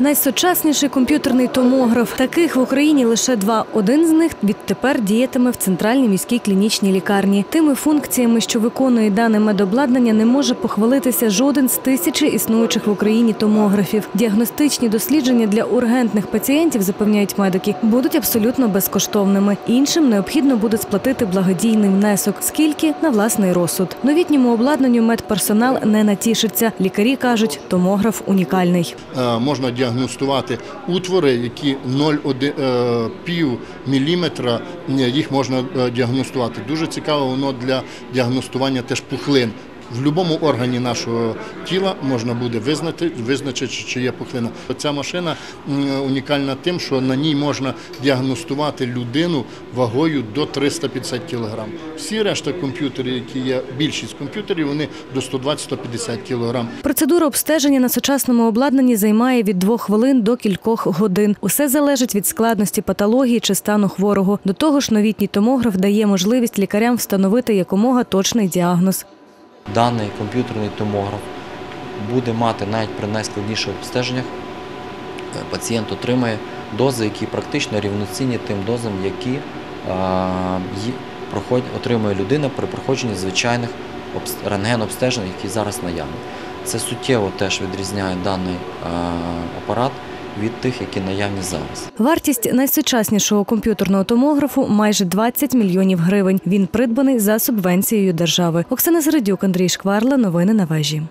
Найсучасніший комп'ютерний томограф. Таких в Україні лише два. Один з них відтепер діятиме в центральній міській клінічній лікарні. Тими функціями, що виконує дане медобладнання, не може похвалитися жоден з тисячі існуючих в Україні томографів. Діагностичні дослідження для ургентних пацієнтів, запевняють медики, будуть абсолютно безкоштовними. Іншим необхідно буде сплатити благодійний внесок, скільки на власний розсуд. Новітньому обладнанню медперсонал не натішиться. Лікарі кажуть, томограф унікальний. Е, можна діагностувати утвори, які 0,1 е, міліметра, їх можна е, діагностувати. Дуже цікаво воно для діагностування теж пухлин. В будь-якому органі нашого тіла можна буде визнати, визначити, чи є пухлина. Ця машина унікальна тим, що на ній можна діагностувати людину вагою до 350 кг. Всі решта комп'ютерів, які є, більшість комп'ютерів, вони до 120-150 кг. Процедура обстеження на сучасному обладнанні займає від двох хвилин до кількох годин. Усе залежить від складності патології чи стану хворого. До того ж, новітній томограф дає можливість лікарям встановити якомога точний діагноз. Даний комп'ютерний томограф буде мати навіть при найскладніших обстеженнях. е, Пацієнт отримає дози, які практично рівноцінні тим дозам, які е, отримує людина при проходженні звичайних обс- рентген-обстежень, які зараз наявні. Це суттєво теж відрізняє даний е, апарат від тих, які наявні зараз. Вартість найсучаснішого комп'ютерного томографу майже 20 мільйонів гривень. Він придбаний за субвенцією держави. Оксана Середюк, Андрій Шкварла. Новини на вежі.